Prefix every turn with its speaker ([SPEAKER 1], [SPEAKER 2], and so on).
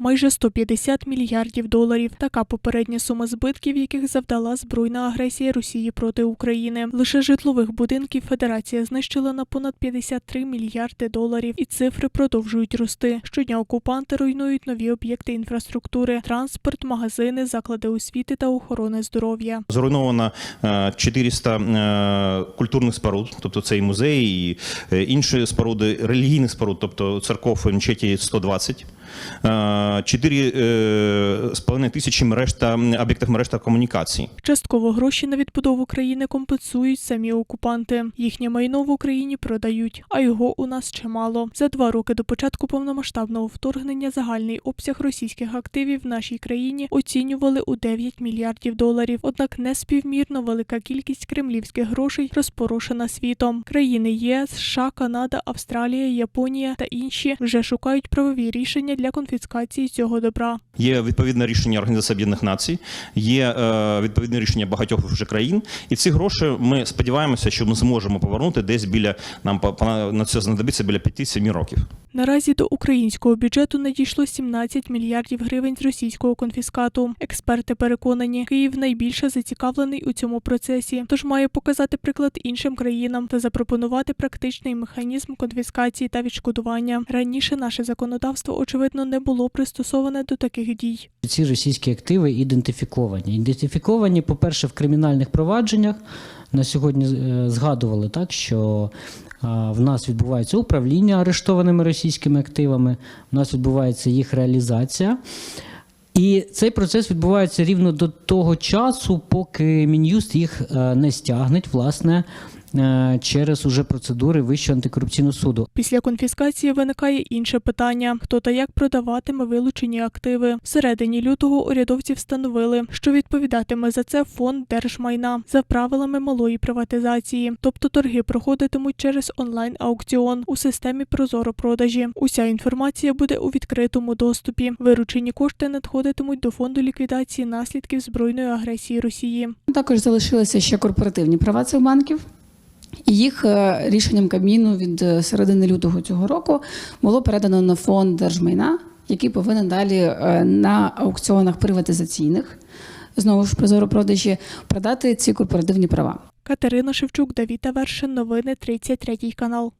[SPEAKER 1] майже 150 мільярдів доларів. Така попередня сума збитків, яких завдала збройна агресія Росії проти України. Лише житлових будинків Федерація знищила на понад 53 мільярди доларів, і цифри продовжують рости. Щодня окупанти руйнують нові об'єкти інфраструктури, транспорт, магазини, заклади освіти та охорони здоров'я.
[SPEAKER 2] Зруйновано е, 400 е, культурних споруд, тобто це і музеї, і е, інші споруди релігійних споруд, тобто церков і мечеті 120. Е, Чотири е, з половиною тисячі мереж та об'єктів мереж та комунікацій.
[SPEAKER 1] Частково гроші на відбудову країни компенсують самі окупанти. Їхнє майно в Україні продають, а його у нас чимало. За два роки до початку повномасштабного вторгнення загальний обсяг російських активів в нашій країні оцінювали у 9 мільярдів доларів. Однак неспівмірно велика кількість кремлівських грошей розпорошена світом. Країни ЄС, США, Канада, Австралія, Японія та інші вже шукають правові рішення для конфіскації цього добра.
[SPEAKER 2] Є відповідне рішення Організації Об'єднаних Націй, є е, відповідне рішення багатьох вже країн. І ці гроші ми сподіваємося, що ми зможемо повернути десь біля нам на це знадобиться біля 5-7 років.
[SPEAKER 1] Наразі до українського бюджету надійшло 17 мільярдів гривень з російського конфіскату. Експерти переконані, Київ найбільше зацікавлений у цьому процесі, тож має показати приклад іншим країнам та запропонувати практичний механізм конфіскації та відшкодування. Раніше наше законодавство очевидно не було пристосоване до таких дій.
[SPEAKER 3] Ці російські активи ідентифіковані. Ідентифіковані, по-перше, в кримінальних провадженнях. На сьогодні е, згадували так, що е, в нас відбувається управління арештованими російськими активами, в нас відбувається їх реалізація. І цей процес відбувається рівно до того часу, поки Мін'юст їх е, не стягнеть, власне, через уже процедури Вищого антикорупційного суду.
[SPEAKER 1] Після конфіскації виникає інше питання: хто та як продаватиме вилучені активи. Всередині лютого урядовці встановили, що відповідатиме за це фонд держмайна за правилами малої приватизації, тобто торги проходитимуть через онлайн аукціон у системі Прозоро продажі. Уся інформація буде у відкритому доступі. Виручені кошти надходитимуть до фонду ліквідації наслідків збройної агресії Росії.
[SPEAKER 4] Також залишилися ще корпоративні права цих банків. Їх е, рішенням Кабміну від е, середини лютого цього року було передано на фонд держмайна, який повинен далі е, на аукціонах приватизаційних, знову ж прозоро продажі, продати ці корпоративні права.
[SPEAKER 1] Катерина Шевчук, Давіта Вершин. Новини 33 канал.